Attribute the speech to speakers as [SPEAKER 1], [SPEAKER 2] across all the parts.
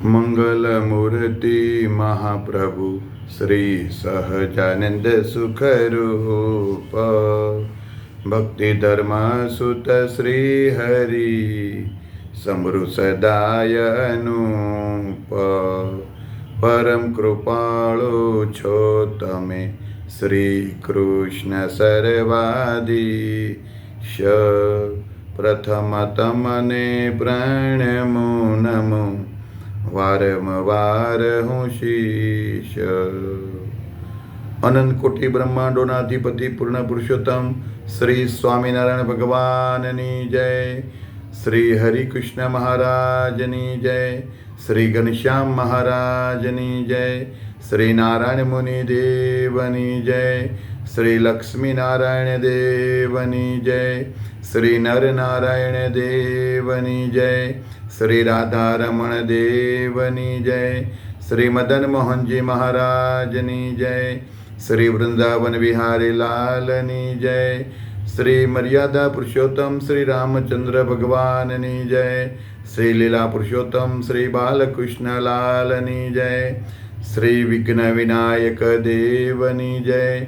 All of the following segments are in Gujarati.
[SPEAKER 1] મંગલમૂર્તિ મહાપ્રભુ શ્રી સહજાનંદ સુખરૂપ ભક્તિ ધર્મ સુત શ્રી હરિ સમૃ સદાય પરમ કૃપાળો છો તમે શ્રી કૃષ્ણ સર્વાદીશ પ્રથમ તમને પ્રાણમો નમો વારંવાર હું શીશ. અનંત કોટી બ્રહ્માંડોના અધિપતિ પૂર્ણ પુરુષોત્તમ શ્રી સ્વામિનારાયણ ભગવાનની જય. શ્રી હરિકૃષ્ણ મહારાજની જય. શ્રી ઘનશ્યામ મહારાજની જય. શ્રી નારાયણ મુનિ દેવની જય. શ્રી લક્ષ્મીનારાયણ દેવની જય. શ્રી નર નારાયણ દેવની જય. શ્રી રાધારમણ દેવની જય, શ્રી મદન મોહનજી મહારાજની જય, શ્રી વૃંદાવન વિહારી લાલની જય, શ્રી મર્યાદા પુરુષોત્તમ શ્રી રામચંદ્ર ભગવાનની જય, શ્રી લીલા પુરુષોત્તમ શ્રી બાલકૃષ્ણ લાલની જય, શ્રી વિઘ્ન વિનાયક દેવની જય,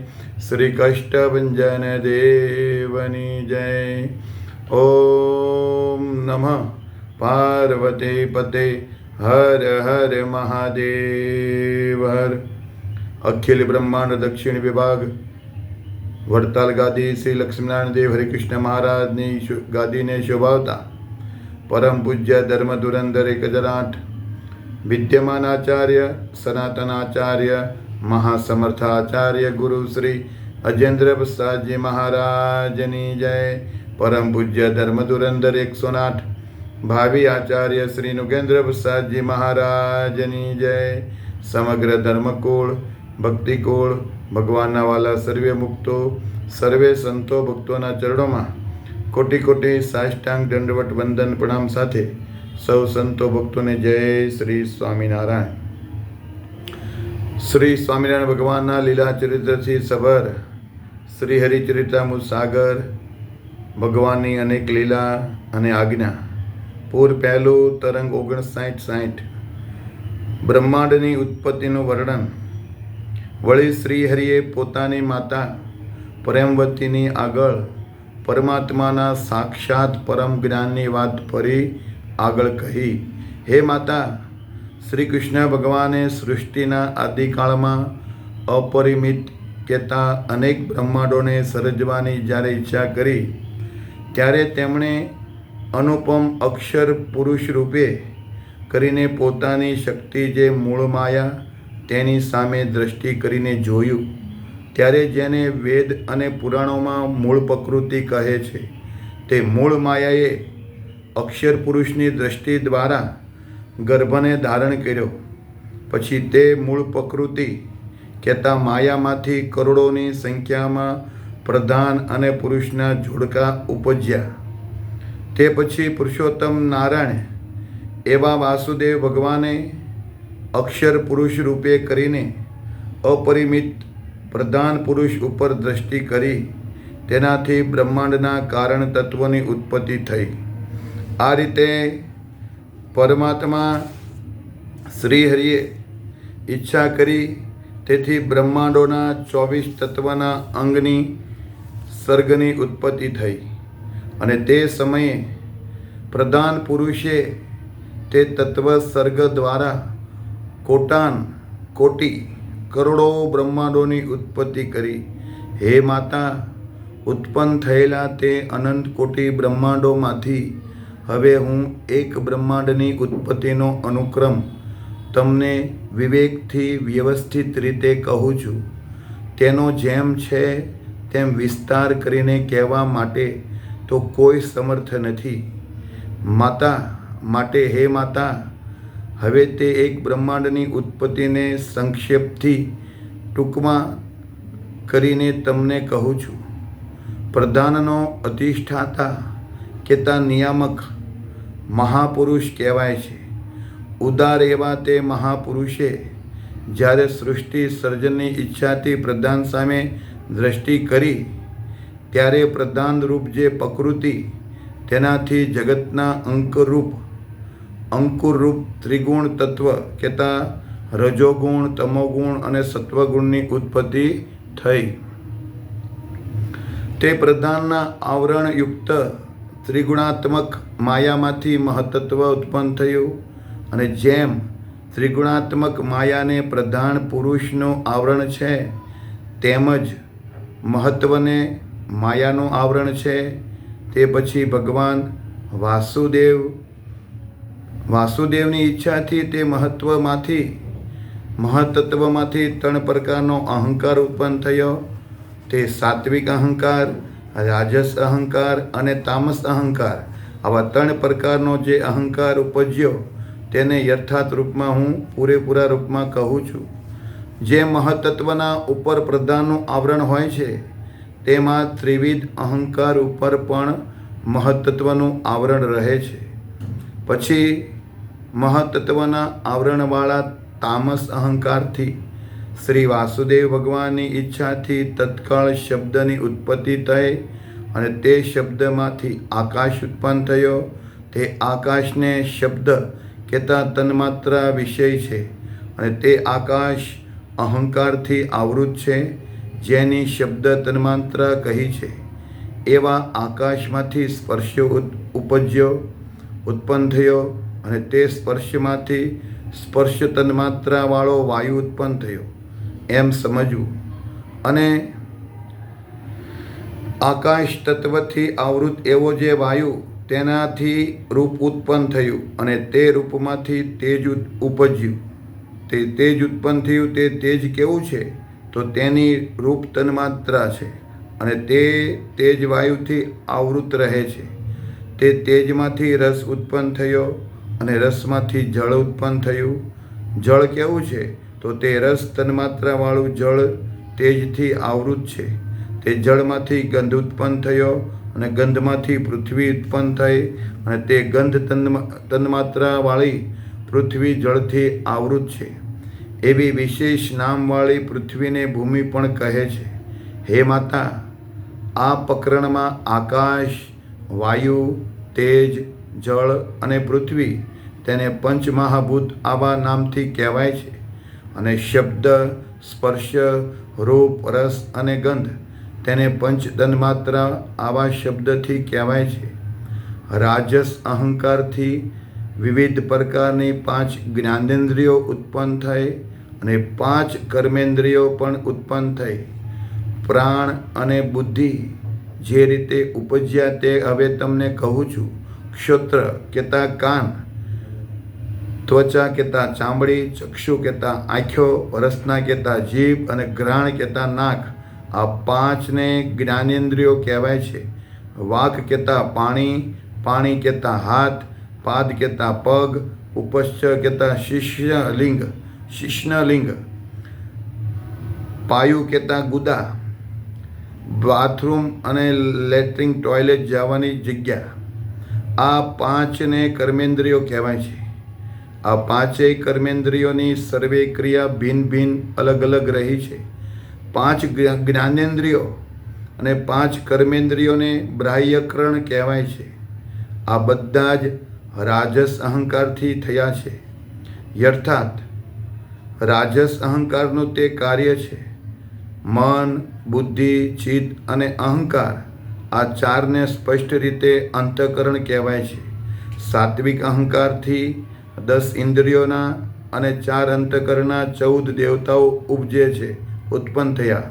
[SPEAKER 1] શ્રી કષ્ટભંજન દેવની જય. ઓમ નમઃ. પાર્વતી પતે હર હર મહાદેવ હર અખિલ બ્રહ્માંડ દક્ષિણ વિભાગ વડતાલ ગાદી શ્રી લક્ષ્મીનારાયણ દેવ હરિકૃષ્ણ મહારાજની શો- ગાદીને શોભાવતા પરમ પૂજ્ય ધર્મ ધુરંધર એક હજાર આઠ વિદ્યમાન આચાર્ય સનાતન આચાર્ય મહાસમર્થ આચાર્ય ગુરુ શ્રી અજેન્દ્ર પ્રસાદજી મહારાજની જય પરમ પૂજ્ય ધર્મ ધુરંધર એકસો આઠ ભાવિ આચાર્ય શ્રી નુગેન્દ્ર પ્રસાદજી મહારાજની જય. સમગ્ર ધર્મકુળ, ભક્તિકુળ, ભગવાનના વાલા સર્વે મુક્તો, સર્વે સંતો ભક્તોના ચરણોમાં કોટી કોટી સાષ્ટાંગ દંડવટ વંદન પ્રણામ સાથે સૌ સંતો ભક્તોને જય શ્રી સ્વામિનારાયણ. શ્રી સ્વામિનારાયણ ભગવાનના લીલા ચરિત્રથી સભર શ્રી હરિચરિતામુ સાગર ભગવાનની અનેક લીલા અને આજ્ઞા પૂર પહેલું તરંગ ઓગણસાઠ સાઠ. બ્રહ્માંડની ઉત્પત્તિનું વર્ણન. વળી શ્રીહરિએ પોતાની માતા પ્રેમવતીની આગળ પરમાત્માના સાક્ષાત પરમ જ્ઞાનની વાત ફરી આગળ કહી, હે માતા શ્રી કૃષ્ણ ભગવાને સૃષ્ટિના આદિકાળમાં અપરિમિત કહેતા અનેક બ્રહ્માંડોને સર્જવાની જ્યારે ઈચ્છા કરી, ત્યારે તેમણે અનુપમ અક્ષર પુરુષ રૂપે કરીને પોતાની શક્તિ જે મૂળ માયા તેની સામે દ્રષ્ટિ કરીને જોયું, ત્યારે જેને વેદ અને પુરાણોમાં મૂળ પ્રકૃતિ કહે છે, તે મૂળ માયાએ અક્ષર પુરુષની દ્રષ્ટિ દ્વારા ગર્ભને ધારણ કર્યો. પછી તે મૂળ પ્રકૃતિ કહેતા માયામાંથી કરોડોની સંખ્યામાં પ્રધાન અને પુરુષના જોડકા ઉપજ્યા. તે પછી પુરુષોત્તમ નારાયણ એવા વાસુદેવ ભગવાને અક્ષર પુરુષ રૂપે કરીને અપરિમિત પ્રધાન પુરુષ ઉપર દ્રષ્ટિ કરી તેનાથી બ્રહ્માંડના કારણ તત્વની ઉત્પત્તિ થઈ. આ રીતે પરમાત્મા શ્રી હરિએ ઈચ્છા કરી તેથી બ્રહ્માંડોના ચોવીસ તત્વના અંગની સર્ગની ઉત્પત્તિ થઈ. અને તે સમયે પ્રધાન પુરુષે તે તત્વ સર્ગ દ્વારા કોટાન, કોટી, કરોડો બ્રહ્માંડોની ઉત્પત્તિ કરી. હે માતા, ઉત્પન્ન થયેલા તે અનંત કોટી બ્રહ્માંડોમાંથી હવે હું એક બ્રહ્માંડની ઉત્પત્તિનો અનુક્રમ તમને વિવેકથી વ્યવસ્થિત રીતે કહું છું. તેનો જેમ છે, તેમ વિસ્તાર કરીને કહેવા માટે તો કોઈ સમર્થ નથી. માતા માટે હે માતા, હવે તે એક બ્રહ્માંડની ઉત્પત્તિને સંક્ષેપથી ટૂંકમાં કરીને તમને કહું છું. પ્રધાનનો અધિષ્ઠાતા કેતા નિયામક મહાપુરુષ કહેવાય છે. ઉદાર એવા તે મહાપુરુષે જ્યારે સૃષ્ટિ સર્જનની ઈચ્છાથી પ્રધાન સામે દ્રષ્ટિ કરી ત્યારે પ્રધાન રૂપ જે પ્રકૃતિ, તેનાથી જગતના અંકરૂપ, અંકુરરૂપ ત્રિગુણ તત્વ કહેતા રજોગુણ, તમોગુણ અને સત્વગુણની ઉત્પત્તિ થઈ. તે પ્રધાનના આવરણયુક્ત ત્રિગુણાત્મક માયામાંથી મહતત્વ ઉત્પન્ન થયું અને જેમ ત્રિગુણાત્મક માયાને પ્રધાન પુરુષનું આવરણ છે તેમજ મહત્વને માયાનું આવરણ છે, તે પછી ભગવાન વાસુદેવ. વાસુદેવની ઈચ્છાથી તે મહત્વમાંથી મહતત્વમાંથી ત્રણ પ્રકારનો અહંકાર ઉત્પન્ન થયો. તે સાત્વિક અહંકાર, રાજસ અહંકાર અને તામસ અહંકાર. આવા ત્રણ પ્રકારનો જે અહંકાર ઉપજ્યો, તેને યથાર્થ રૂપમાં હું પૂરેપૂરા રૂપમાં કહું છું. જે મહતત્વના ઉપર પ્રધાનનું આવરણ હોય છે તેમાં ત્રિવિધ અહંકાર ઉપર પણ મહતત્વનું આવરણ રહે છે. પછી, મહત્ત્વના આવરણવાળા તામસ અહંકારથી શ્રી વાસુદેવ ભગવાનની ઈચ્છાથી તત્કાળ શબ્દની ઉત્પત્તિ થઈ અને તે શબ્દમાંથી આકાશ ઉત્પન્ન થયો. તે આકાશને શબ્દ કહેતા તન્માત્રા વિષય છે અને તે આકાશ અહંકારથી આવૃત છે. જેની શબ્દ તન્માત્રા કહી છે, એવા આકાશમાંથી સ્પર્શ ઉત- ઉપજ્યો, ઉત્પન્ન થયો અને તે સ્પર્શમાંથી સ્પર્શ તન્માત્રાવાળો વાયુ ઉત્પન્ન થયો. એમ સમજવું. અને આકાશ તત્વથી આવૃત એવો જે વાયુ તેનાથી રૂપ ઉત્પન્ન થયું અને તે રૂપમાંથી તેજ ઉપજ્યું. તે તેજ ઉત્પન્ન થયું, તે તેજ કેવું છે? તો તેની રૂપ તન્માત્રા છે અને તે તેજ વાયુથી આવૃત રહે છે. તે તેજમાંથી રસ ઉત્પન્ન થયો અને રસમાંથી જળ ઉત્પન્ન થયું. જળ કેવું છે? તો તે રસ તન્માત્રાવાળું જળ તેજથી આવૃત છે. તે જળમાંથી ગંધ ઉત્પન્ન થયો અને ગંધમાંથી પૃથ્વી ઉત્પન્ન થઈ અને તે ગંધ તન્મા, તન્માત્રાવાળી પૃથ્વી જળથી આવૃત છે. એવી વિશેષ નામવાળી પૃથ્વીને ભૂમિ પણ કહે છે. હે માતા, આ પ્રકરણમાં આકાશ, વાયુ, તેજ, જળ અને પૃથ્વી તેને પંચમહાભૂત આવા નામથી કહેવાય છે અને શબ્દ, સ્પર્શ, રૂપ, રસ અને ગંધ તેને પંચ તન્માત્રા આવા શબ્દથી કહેવાય છે. રાજસ અહંકારથી વિવિધ પ્રકારની પાંચ જ્ઞાનેન્દ્રિયો ઉત્પન્ન થઈ અને પાંચ કર્મેન્દ્રિયો પણ ઉત્પન્ન થઈ. પ્રાણ અને બુદ્ધિ જે રીતે ઉપજ્યા તે હવે તમને કહું છું. ક્ષોત્ર કહેતા કાન, ત્વચા કહેતા ચામડી, ચક્ષુ કહેતા આંખો રસના કહેતા જીભ અને ઘ્રાણ કહેતા નાક, આ પાંચને જ્ઞાનેન્દ્રિયો કહેવાય છે. વાક કહેતા પાણી પાણી કહેતા હાથ પાદ કહેતા પગ ઉપશ્ચ કહેતા શિષ્ય લિંગ શિષ્ણલિંગ પાયુ કહેતા ગુદા. બાથરૂમ અને લેટ્રિન ટોયલેટ જવાની જગ્યા. આ પાંચને કર્મેન્દ્રિયો કહેવાય છે. આ પાંચેય કર્મેન્દ્રિયોની સર્વે ક્રિયા ભિન્ન ભિન્ન અલગ અલગ રહી છે. પાંચ જ્ઞાનેન્દ્રિયો અને પાંચ કર્મેન્દ્રિયોને બાહ્યકરણ કહેવાય છે. આ બધા જ રાજસ અહંકારથી થયા છે. યર્થાત રાજસ અહંકારનું તે કાર્ય છે. મન, બુદ્ધિ, ચિત્ત અને અહંકાર આ ચારને સ્પષ્ટ રીતે અંતકરણ કહેવાય છે. સાત્વિક અહંકારથી દસ ઇન્દ્રિયોના અને ચાર અંતકરણના ચૌદ દેવતાઓ ઉપજે છે, ઉત્પન્ન થયા.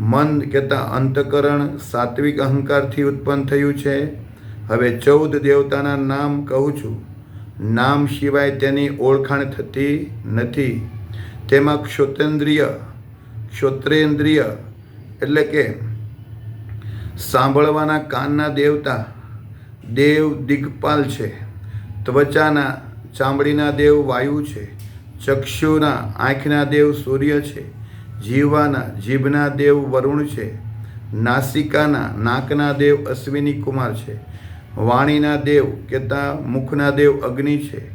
[SPEAKER 1] મન કહેતા અંતઃકરણ સાત્વિક અહંકારથી ઉત્પન્ન થયું છે. હવે ચૌદ દેવતાના નામ કહું છું. નામ સિવાય તેની ઓળખાણ થતી નથી. તેમાં ક્ષોતેન્દ્રિય ક્ષોત્રેન્દ્રિય એટલે કે સાંભળવાના કાનના દેવતા દેવ દિગ્પાલ છે. ત્વચાના ચામડીના દેવ વાયુ છે. ચક્ષુના આંખના દેવ સૂર્ય છે. જીવાના, જીભના દેવ વરુણ છે. નાસિકાના, નાકના દેવ અશ્વિની કુમાર છે. વાણીના દેવ કહેતા મુખના દેવ અગ્નિ છે.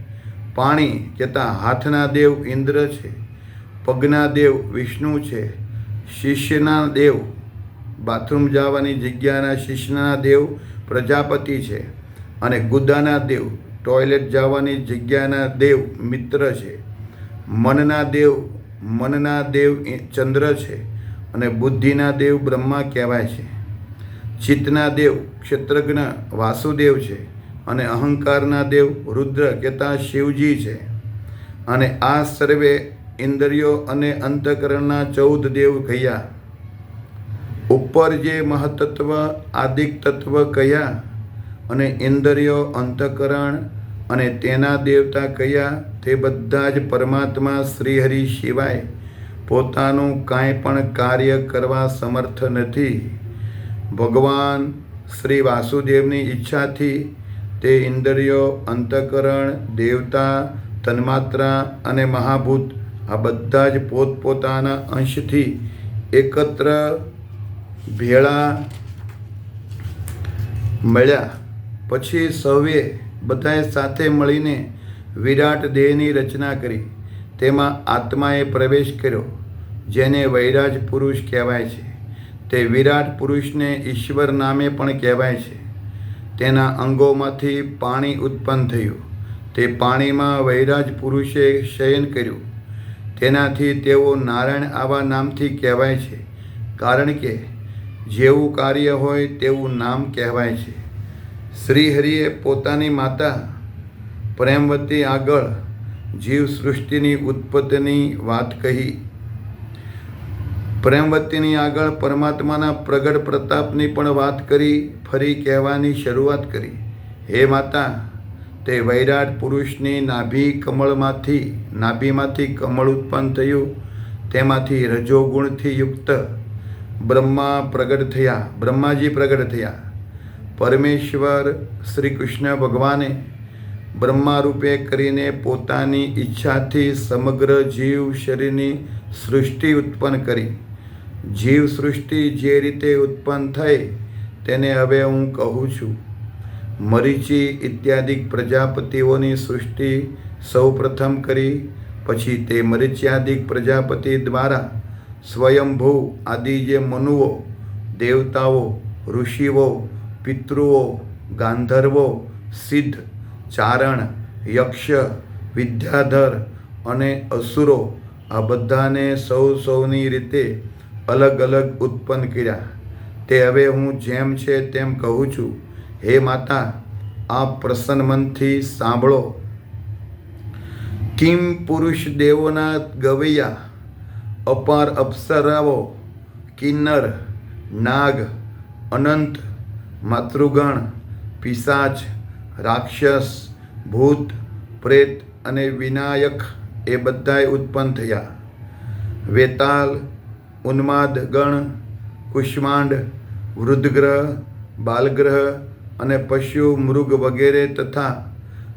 [SPEAKER 1] પાણી કહેતા હાથના દેવ ઇન્દ્ર છે. પગના દેવ વિષ્ણુ છે. શિષ્યના દેવ, બાથરૂમ જવાની જગ્યાના શિષ્યના દેવ પ્રજાપતિ છે. અને ગુદાના દેવ, ટોયલેટ જવાની જગ્યાના દેવ મિત્ર છે. મનના દેવ મનના દેવ ચંદ્ર છે. અને બુદ્ધિના દેવ બ્રહ્મા કહેવાય છે. ચિત્તના દેવ ક્ષેત્રજ્ઞ વાસુદેવ છે અને અહંકારના દેવ રુદ્ર કહેતા શિવજી છે. અને આ સર્વે ઇન્દ્રિયો અને અંતકરણના ચૌદ દેવ કહ્યા ઉપર જે મહતત્વ આદિક તત્વ કહ્યા અને ઇન્દ્રિયો, અંતકરણ અને તેના દેવતા કયા? તે બધા જ પરમાત્મા શ્રીહરિ સિવાય પોતાનું કાંઈ પણ કાર્ય કરવા સમર્થ નથી. ભગવાન શ્રી વાસુદેવની ઈચ્છાથી તે ઇન્દ્રિયો, અંતકરણ, દેવતા, તન્માત્રા અને મહાભૂત આ બધા જ પોતપોતાના અંશથી એકત્ર ભેળા મળ્યા. પછી સૌએ બધાએ સાથે મળીને વિરાટ દેહની રચના કરી. તેમાં આત્માએ પ્રવેશ કર્યો, જેને વૈરાજ પુરુષ કહેવાય છે. તે વિરાટ પુરુષને ઈશ્વર નામે પણ કહેવાય છે. તેના અંગોમાંથી પાણી ઉત્પન્ન થયું. તે પાણીમાં વૈરાજ પુરુષે શયન કર્યું. તેનાથી તેઓ નારાયણ આવા નામથી કહેવાય છે. કારણ કે જેવું કાર્ય હોય તેવું નામ કહેવાય છે. શ્રીહરિએ પોતાની માતા પ્રેમવતી આગળ જીવ સૃષ્ટિની ઉત્પત્તિની વાત કહી. પ્રેમવતીની આગળ પરમાત્માના પ્રગટ પ્રતાપની પણ વાત કરી, ફરી કહેવાની શરૂઆત કરી. હે માતા, તે વૈરાટ પુરુષની નાભી કમળમાંથી, નાભીમાંથી કમળ ઉત્પન્ન થયું. તેમાંથી રજોગુણથી યુક્ત બ્રહ્મા પ્રગટ થયા, બ્રહ્માજી પ્રગટ થયા. પરમેશ્વર શ્રી કૃષ્ણ ભગવાને બ્રહ્મા રૂપે કરીને પોતાની ઈચ્છાથી સમગ્ર જીવ શરીરની સૃષ્ટિ ઉત્પન્ન કરી. જીવ સૃષ્ટિ જે રીતે ઉત્પન્ન થઈ, તેને હવે હું કહું છું. મરીચી ઇત્યાદિ પ્રજાપતિઓની સૃષ્ટિ સૌપ્રથમ કરી, પછી તે મરીચ્યાદિક પ્રજાપતિ દ્વારા સ્વયંભૂ આદિ જે મનુઓ, દેવતાઓ, ઋષિઓ, પિતૃઓ, ગાંધર્વો, સિદ્ધ, ચારણ, યક્ષ, વિદ્યાધર અને અસુરો આ બધાને સૌ સૌની રીતે અલગ અલગ ઉત્પન્ન કર્યા. તે હવે હું જેમ છે તેમ કહું છું. હે માતા આ પ્રસન્ન મનથી સાંભળો. કિમ પુરુષ દેવોના ગવૈયા, અપાર અપ્સરાઓ, કિન્નર, નાગ, અનંત, માતૃગણ, પિશાચ, રાક્ષસ, ભૂત, પ્રેત અને વિનાયક એ બધાય ઉત્પન્ન થયા. વેતાલ ઉન્માદ, ગણ, કુષ્માંડ, વૃદ્ધગ્રહ, બાલગ્રહ અને પશુ, મૃગ વગેરે તથા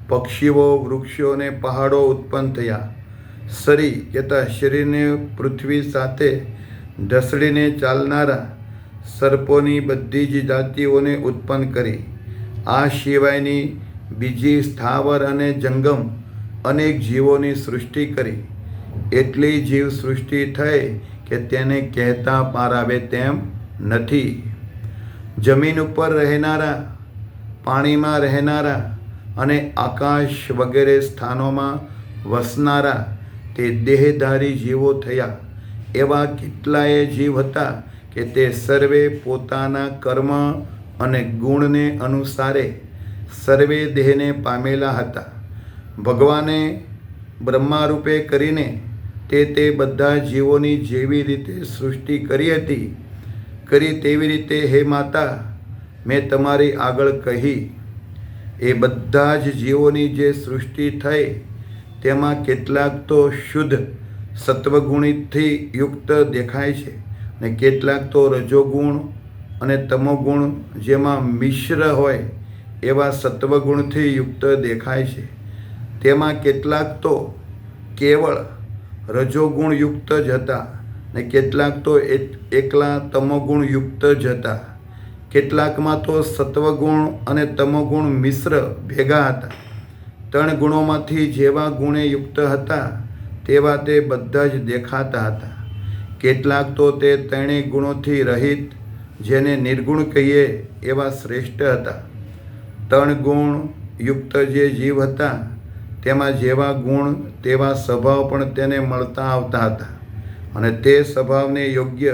[SPEAKER 1] પક્ષીઓ, વૃક્ષો અને પહાડો ઉત્પન્ન થયા. શરી કહેતા શરીરને પૃથ્વી સાથે ઢસડીને ચાલનારા સર્પોની બધી જ જાતિઓને ઉત્પન્ન કરી. આ સિવાયની બીજી સ્થાવર અને જંગમ અનેક જીવોની સૃષ્ટિ કરી. એટલી જીવ સૃષ્ટિ થઈ કે તેને કહેતા પાર આવે તેમ નથી. જમીન ઉપર રહેનારા, પાણીમાં રહેનારા અને આકાશ વગેરે સ્થાનોમાં વસનારા તે દેહધારી જીવો થયા. એવા કેટલાય જીવ હતા કે તે સર્વે પોતાના કર્મ અને ગુણને અનુસારે સર્વે દેહને પામેલા હતા. ભગવાને બ્રહ્મા રૂપે કરીને તે તે બધા જીવોની જેવી રીતે સૃષ્ટિ કરી હતી, કરી તેવી રીતે, હે માતા, મેં તમારી આગળ કહી, એ બધા જ જીવોની જે સૃષ્ટિ થઈ, તેમાં કેટલાક તો શુદ્ધ, સત્વગુણિતથી યુક્ત દેખાય છે ને કેટલાક તો રજોગુણ અને તમોગુણ જેમાં મિશ્ર હોય, એવા સત્વગુણથી યુક્ત દેખાય છે. તેમાં કેટલાક તો કેવળ રજોગુણ યુક્ત જ હતા ને કેટલાક તો એકલા તમોગુણ યુક્ત જ હતા. કેટલાકમાં તો સત્વગુણ અને તમોગુણ મિશ્ર ભેગા હતા. ત્રણ ગુણોમાંથી જેવા ગુણે યુક્ત હતા, તેવા તે બધા જ દેખાતા હતા. કેટલાક તો તે ત્રણેય ગુણોથી રહિત, જેને નિર્ગુણ કહીએ એવા શ્રેષ્ઠ હતા. ત્રણ ગુણ યુક્ત જે જીવ હતા તેમાં જેવા ગુણ, તેવા સ્વભાવ પણ તેને મળતા આવતા હતા. અને તે સ્વભાવને યોગ્ય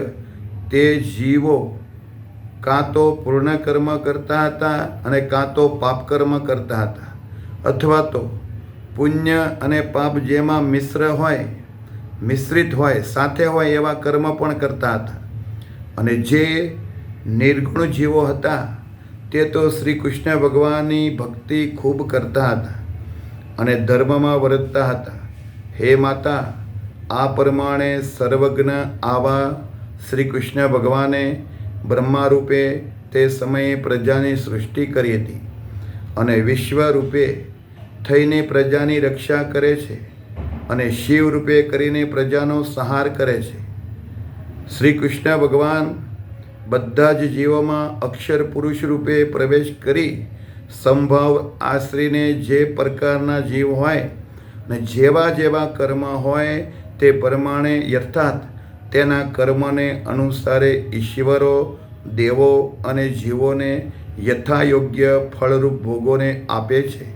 [SPEAKER 1] તે જીવો કાં તો પૂર્ણ કર્મ કરતા હતા અને કાં તો પાપ કર્મ કરતા હતા. અથવા તો પુણ્ય અને પાપ જેમાં મિશ્ર હોય, મિશ્રિત હોય, સાથે હોય એવા કર્મ પણ કરતા હતા. અને જે નિર્ગુણ જીવો હતા, તે તો શ્રી કૃષ્ણ ભગવાનની ભક્તિ ખૂબ કરતા હતા. અને ધર્મમાં વર્તતા હતા. હે માતા, આ પ્રમાણે સર્વજ્ઞ આવા શ્રી કૃષ્ણ ભગવાને બ્રહ્મા રૂપે તે સમયે પ્રજાની સૃષ્ટિ કરી હતી અને વિશ્વ રૂપે થઈને પ્રજાની રક્ષા કરે છે અને શિવ રૂપે કરીને પ્રજાનો સંહાર કરે છે. શ્રી કૃષ્ણ ભગવાન બધા જ જીવોમાં અક્ષર પુરુષ રૂપે પ્રવેશ કરી સંભાવ આશ્રીને જે પ્રકારના જીવ હોય ને જેવા જેવા કર્મ હોય તે પ્રમાણે યથાર્થ તેના કર્મને અનુસારે ઈશ્વરો, દેવો અને જીવોને યથાયોગ્ય ફળરૂપ ભોગોને આપે છે.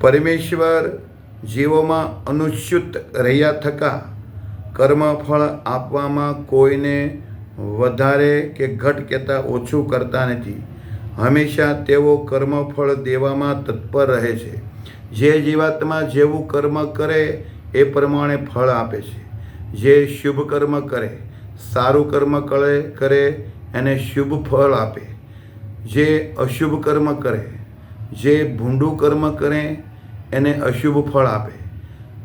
[SPEAKER 1] પરમેશ્વર જીવોમાં અનુચ્યુત રહ્યા થકા કર્મફળ આપવામાં કોઈને વધારે કે ઘટ કહેતા ઓછું કરતા નથી. હંમેશા તેઓ કર્મફળ દેવામાં તત્પર રહે છે. જે જીવાત્મા જેવું કર્મ કરે, એ પ્રમાણે ફળ આપે છે. જે શુભ કર્મ કરે, સારું કર્મ કરે કરે, એને શુભ ફળ આપે. જે અશુભ કર્મ કરે, જે ભૂંડું કર્મ કરે, એને અશુભ ફળ આપે.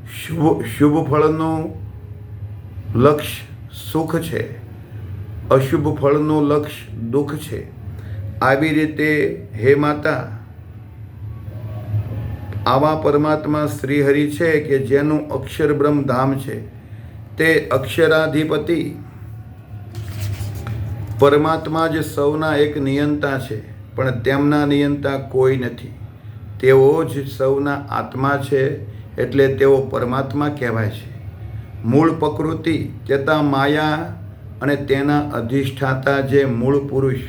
[SPEAKER 1] શુભ શુભ ફળનું લક્ષ્ય સુખ છે. અશુભ ફળનું લક્ષ્ય દુઃખ છે. આવી રીતે હે માતા, આવા પરમાત્મા શ્રીહરિ છે કે જેનું અક્ષર બ્રહ્મ ધામ છે. તે અક્ષરાધિપતિ. પરમાત્મા જ સૌના એક નિયંતા છે, પણ તેમના નિયંતા કોઈ નથી. તેઓ જ સૌના આત્મા છે, એટલે તેઓ પરમાત્મા કહેવાય છે. મૂળ પ્રકૃતિ કેતા માયા અને તેના અધિષ્ઠાતા જે મૂળ પુરુષ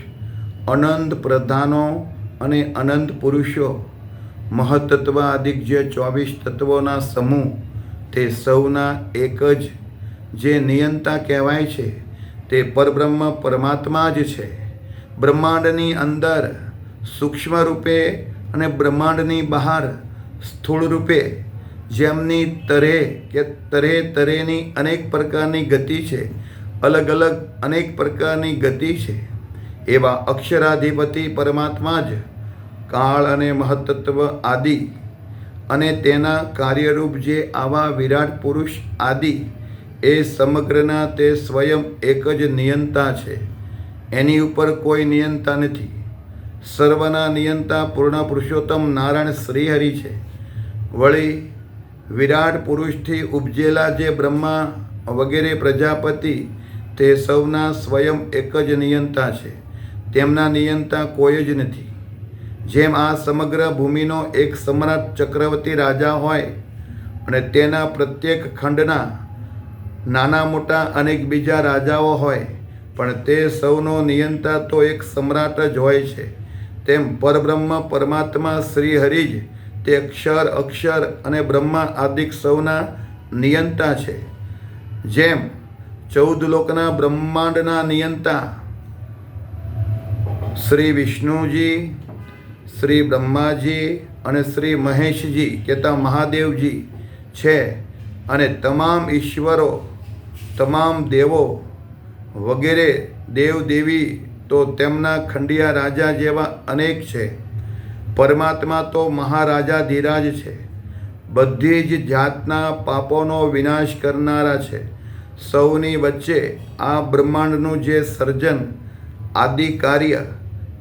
[SPEAKER 1] અનંત પ્રધાનો અને અનંત પુરુષો મહત્તત્વ આદિક જે ચોવીસ તત્વોના સમૂહ, તે સૌના એક જ, જે નિયંતા કહેવાય છે, તે પરબ્રહ્મ પરમાત્મા જ છે. બ્રહ્માંડની અંદર સૂક્ષ્મ રૂપે અને બ્રહ્માંડની બહાર સ્થૂળ રૂપે જેમની તરે કે તરે તરેની અનેક પ્રકારની ગતિ છે, અલગ અલગ અનેક પ્રકારની ગતિ છે. એવા અક્ષરાધિપતિ પરમાત્મા જ કાળ અને મહત્તત્વ આદિ અને તેના કાર્યરૂપ જે આવા વિરાટ પુરુષ આદિ એ સમગ્રના તે સ્વયં એક જ નિયંતા છે. એની ઉપર કોઈ નિયંતા નથી. સર્વના નિયંતા પૂર્ણ પુરુષોત્તમ નારાયણ શ્રીહરિ છે. વળી વિરાટ પુરુષથી ઉપજેલા જે બ્રહ્મા વગેરે પ્રજાપતિ તે સૌના સ્વયં એક જ નિયંતા છે. તેમના નિયંતા કોઈ જ નથી. જેમ આ સમગ્ર ભૂમિનો એક સમ્રાટ ચક્રવર્તી રાજા હોય અને તેના પ્રત્યેક ખંડના નાના મોટા અનેક બીજા રાજાઓ હોય, પણ તે સૌનો નિયંતા તો એક સમ્રાટ જ હોય છે. તેમ પરબ્રહ્મ, પરમાત્મા, શ્રી હરિ જ તે અક્ષર અક્ષર અને બ્રહ્મા આદિક સૌના નિયંતા છે. જેમ ચૌદ લોકના બ્રહ્માંડના નિયંતા શ્રી વિષ્ણુજી, શ્રી બ્રહ્માજી અને શ્રી મહેશજી કહેતા મહાદેવજી છે અને તમામ ઈશ્વરો, તમામ દેવો વગેરે દેવ દેવી તો તેમના ખંડિયા રાજા જેવા અનેક છે. પરમાત્મા તો મહારાજા ધીરાજ છે. બધી જ જાતના પાપોનો વિનાશ કરનારા છે. સૌની વચ્ચે આ બ્રહ્માંડનું જે સર્જન આદિ કાર્ય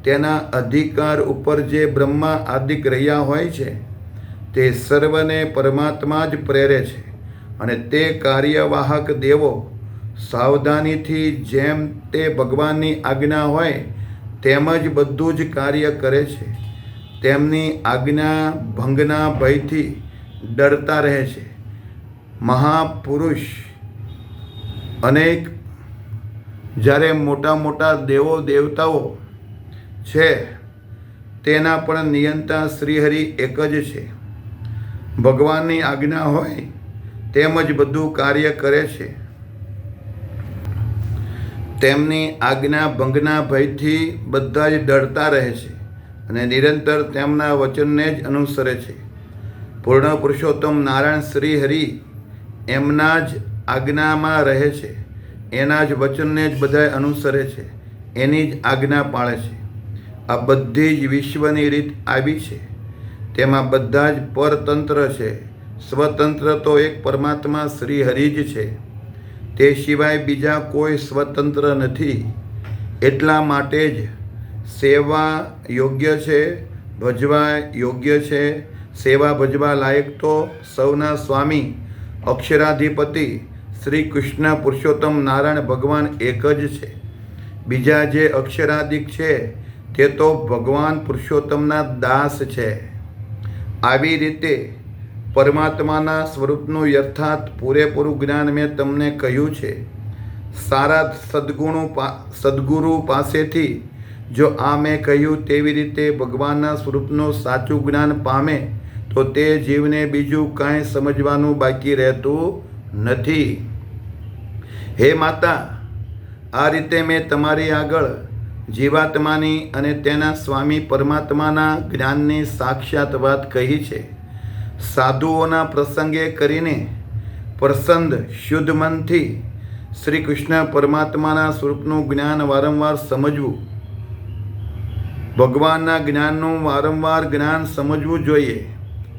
[SPEAKER 1] તેના અધિકાર ઉપર જે બ્રહ્મા આદિક રહ્યા હોય છે, તે સર્વને પરમાત્મા જ પ્રેરે છે અને તે કાર્યવાહક દેવો સાવધાનીથી જેમ તે ભગવાનની આજ્ઞા હોય, તેમ જ બધું જ કાર્ય કરે છે. તેમની આજ્ઞા ભંગના ભયથી ડરતા રહે છે. મહાપુરુષ અનેક, જ્યારે મોટા મોટા દેવો દેવતાઓ છે. તેના પણ નિયંતા શ્રીહરિ એક જ છે. ભગવાનની આજ્ઞા હોય તેમજ બધું કાર્ય કરે છે. તેમની આજ્ઞા ભંગના ભયથી બધા જ ડરતા રહે છે અને નિરંતર તેમના વચનને જ અનુસરે છે. પૂર્ણ પુરુષોત્તમ નારાયણ શ્રી હરિ એમના જ આજ્ઞામાં રહે છે. એના જ વચનને જ બધા અનુસરે છે. એની જ આજ્ઞા પાળે છે. આ બધી જ વિશ્વની રીત આવી છે. તેમાં બધા જ પરતંત્ર છે. સ્વતંત્ર તો એક પરમાત્મા શ્રી હરિ જ છે. તે સિવાય બીજા કોઈ સ્વતંત્ર નથી. એટલા માટે જ સેવા યોગ્ય છે, ભજવા યોગ્ય છે. સેવા ભજવા લાયક તો સૌના સ્વામી, અક્ષરાધિપતિ, શ્રી કૃષ્ણ પુરુષોત્તમ નારાયણ ભગવાન એક જ છે. બીજા જે અક્ષરાધિક છે તે તો ભગવાન પુરુષોત્તમના દાસ છે. આવી રીતે પરમાત્માના સ્વરૂપનું યથાર્થ પૂરેપૂરું જ્ઞાન મેં તમને કહ્યું છે. સારા સદગુણો સદગુરુ પાસેથી જો આ મેં કહ્યું તેવી રીતે ભગવાનના સ્વરૂપનું સાચું જ્ઞાન પામે, તો તે જીવને બીજું કાંઈ સમજવાનું બાકી રહેતું નથી. હે માતા, આ રીતે મેં તમારી આગળ જીવાત્માની અને તેના સ્વામી પરમાત્માના જ્ઞાનની સાક્ષાત વાત કહી છે. સાધુઓના પ્રસંગે કરીને પ્રસન્ન શુદ્ધ મનથી શ્રી કૃષ્ણ પરમાત્માના સ્વરૂપનું જ્ઞાન વારંવાર સમજવું. ભગવાનના જ્ઞાનનું વારંવાર જ્ઞાન સમજવું જોઈએ.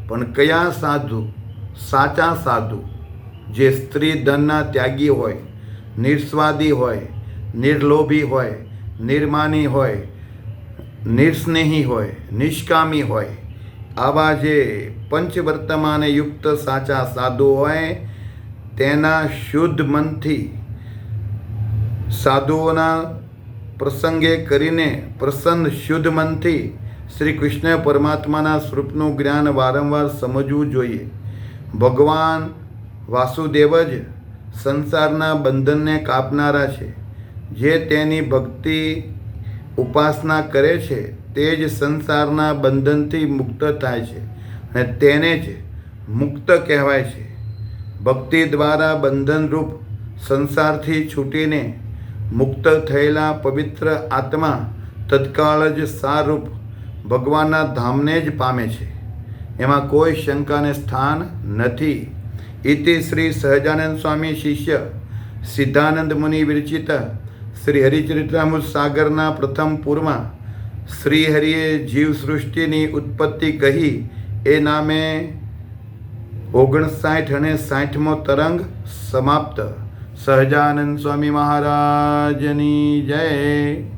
[SPEAKER 1] પણ કયા સાધુ, સાચા સાધુ? જે સ્ત્રી ધનના ત્યાગી હોય નિર્સ્વાદી હોય, નિર્લોભી હોય નિર્માની હોય, નિર્સ્નેહી હોય, નિષ્કામી હોય, આવા જે પંચવર્તમાને યુક્ત સાચા સાધુ હોય, તેના શુદ્ધ મનથી સાધુઓના પ્રસંગે કરીને પ્રસન્ન શુદ્ધ મનથી શ્રી કૃષ્ણ પરમાત્માના સ્વરૂપનું જ્ઞાન વારંવાર સમજવું જોઈએ. ભગવાન વાસુદેવ જ સંસારના બંધનને કાપનારા છે. જે તેની ભક્તિ ઉપાસના કરે છે, તે જ સંસારના બંધનથી મુક્ત થાય છે અને તેને જ મુક્ત કહેવાય છે. ભક્તિ દ્વારા બંધનરૂપ સંસારથી છૂટીને મુક્ત થયેલા પવિત્ર આત્મા તત્કાળ જ સારરૂપ ભગવાનના ધામને જ પામે છે. એમાં કોઈ શંકાને સ્થાન નથી. ઇતિ શ્રી સહજાનંદ સ્વામી શિષ્ય સિદ્ધાનંદ મુનિ વિરચિત શ્રી હરિચરિત્રામૃત સાગરના પ્રથમ પૂરમાં શ્રી હરિએ જીવસૃષ્ટિની ઉત્પત્તિ કહી એ નામે ઓગણસાઠ અને સાઠમો તરંગ સમાપ્ત. સહજાનંદ સ્વામી મહારાજની જય.